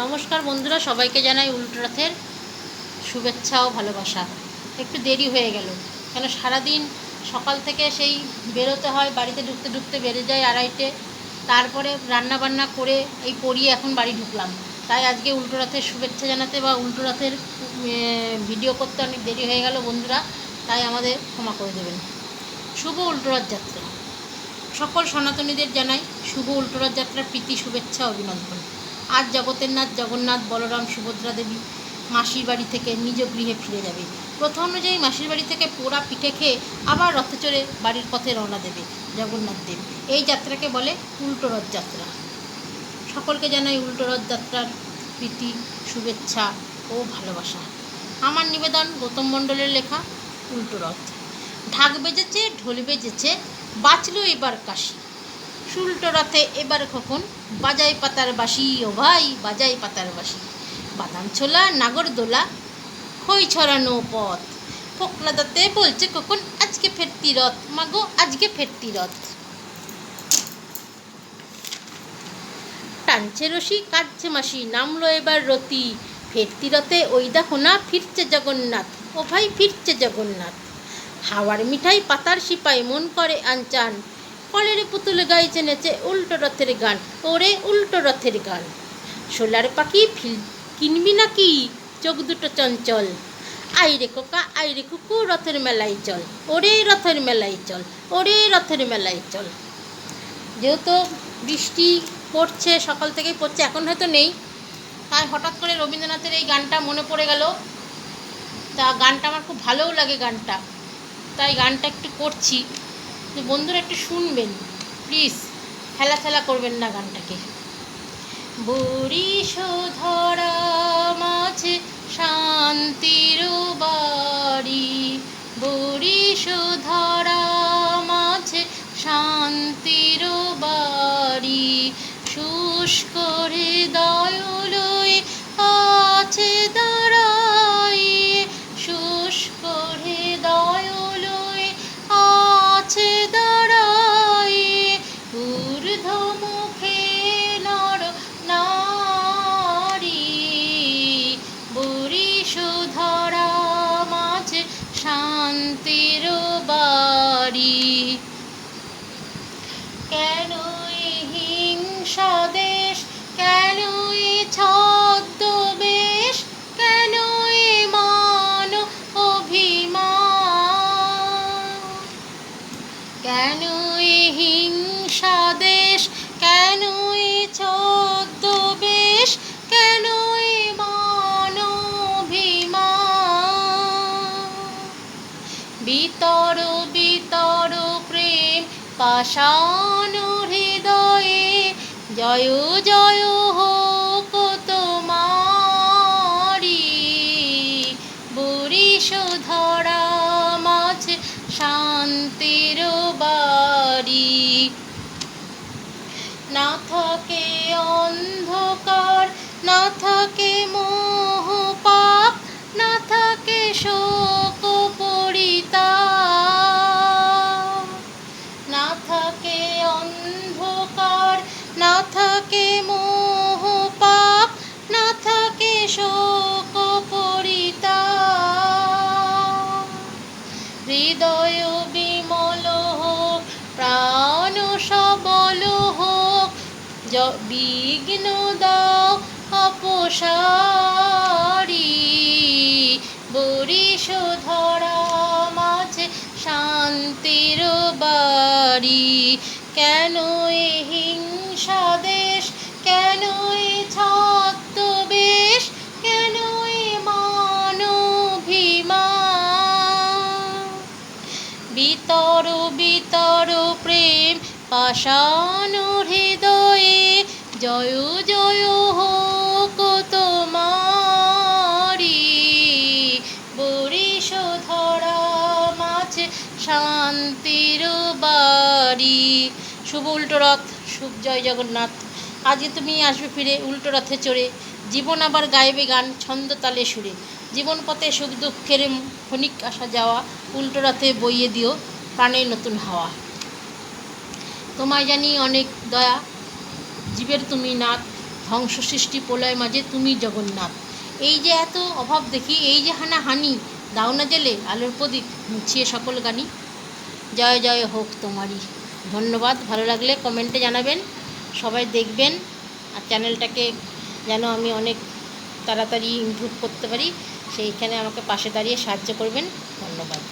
নমস্কার বন্ধুরা, সবাইকে জানাই উল্টো রথের শুভেচ্ছা ও ভালোবাসা। একটু দেরি হয়ে গেল। কেন সারাদিন সকাল থেকে সেই বেরোতে হয়, বাড়িতে ঢুকতে ঢুকতে বেড়ে যায় আড়াইটে। তারপরে রান্না বান্না করে এই পড়িয়ে এখন বাড়ি ঢুকলাম। তাই আজকে উল্টো রথের শুভেচ্ছা জানাতে বা উল্টো রথের ভিডিও করতে অনেক দেরি হয়ে গেল বন্ধুরা, তাই আমাদের ক্ষমা করে দেবেন। শুভ উল্টো রথ যাত্রা। সকল সনাতনীদের জানাই শুভ উল্টোরথ যাত্রার প্রীতি, শুভেচ্ছা, অভিনন্দন। আজ জগতের নাথ জগন্নাথ, বলরাম, সুভদ্রা দেবী মাসির বাড়ি থেকে নিজ গৃহে ফিরে যাবে। প্রথা অনুযায়ী মাসির বাড়ি থেকে পোড়া পিঠে খেয়ে আবার রথে চড়ে বাড়ির পথে রওনা দেবে জগন্নাথ দেব। এই যাত্রাকে বলে উল্টো রথ যাত্রা সকলকে জানাই উল্টো রথ যাত্রার প্রীতি, শুভেচ্ছা ও ভালোবাসা। আমার নিবেদন গৌতম মণ্ডলের লেখা উল্টো রথ। ঢাক বেজেছে, ঢোল বেজেছে বাঁচলো এবার কাশি। শুল্টো রথে এবার কখন? বাজাই পাতার বাসি, ও ভাই, বাজাই পাতার বাসি। বাদাম ছোলা, নাগর দোলা, খই ছড়ানো পথ। ফোকলা দাতে বলছে কখন? আজকে ফেরতি রথ। মাগো, আজকে ফেরতি রথ। টানছে রশি কাটছে মাসি, নামলো এবার রতি। ফেরতি রথে ওই দেখো না, ফিরছে জগন্নাথ। ও ভাই, ফিরছে জগন্নাথ। হাওয়ার মিঠাই পাতার সিপাই, মন করে আনচান। কলের পুতুলে গাইছে নেচে উল্টো রথের গান, ওরে উল্টো রথের গান। সোলার পাখি ফিল কিনবি নাকি? চোখ দুটো চঞ্চল। আইরে কোকা আইরে কুকু রথের মেলায় চল। ওরে রথের মেলায় চল, ওরে রথের মেলায় চল। যেহেতু বৃষ্টি পড়ছে, সকাল থেকেই পড়ছে, এখন হয়তো নেই। তাই হঠাৎ করে রবীন্দ্রনাথের এই গানটা মনে পড়ে গেল। তা গানটা আমার খুব ভালোও লাগে গানটা। তাই গানটা একটু করছি। তো বন্ধুরা একটু শুনবেন প্লিজ খেলা খেলা করবেন না গানটাকে। বরিশ ধরা মাঝে শান্তির বাড়ি বরিশ ধরা মাঝে শান্তির বাড়ি, শুষ্ক হিংসা দেশ কেন এই ছদ্মবেশ, কেন মান অভিমান? কেন এই হিংসা দেশ কেন এই ছদ্মবেশ, কেন মান অভিমান? বিতর বিতর প্রেম, পাষাণ হৃদয়ে জয় জয় হোক তোমারি বুড়ি ধরা মাছ শান্তির বাড়ি। না থাকে অন্ধকার না থাকে শোক পরিতাপ হৃদয় বিমল হোক, প্রাণ সবল হোক বিঘ্ন দাও অপসারি। বরিশ ধরা মাঝে শান্তির বাড়ি। কেন এ হিংসা দেশ, কেন এ ছদ্মবেশ বিতর বিতর প্রেম পাষাণ হৃদয়ে। জয় জয় হোক তোমারি। বরিশ ধরা মাঝে শান্তির বাড়ি। শুভ উল্টো রথ, শুভ জয় জগন্নাথ। আজকে তুমি আসবে ফিরে উল্টো রথে চড়ে। জীবন আবার গাইবে গান, ছন্দ তালে সুরে। জীবন পথে সুখ দুঃখের ক্ষণিক আসা যাওয়া, উল্টো রাতে বইয়ে দিও প্রাণের নতুন হাওয়া। তোমায় জানি অনেক দয়া, জীবের তুমি নাথ, ধ্বংস সৃষ্টি প্রলয় মাঝে তুমি জগন্নাথ। এই যে এত অভাব দেখি, এই যে হানা হানি, দাও না জেলে আলোর প্রদীপ, মুছিয়ে সকল গানি। জয় জয় হোক তোমারই। ধন্যবাদ, ভালো লাগলে কমেন্টে জানাবেন। সবাই দেখবেন, আর চ্যানেলটাকে যেন আমি অনেক তাড়াতাড়ি ইমপ্রুভ করতে পারি। সেইখানে আমাকে পাশে দাঁড়িয়ে সাহায্য করবেন। ধন্যবাদ।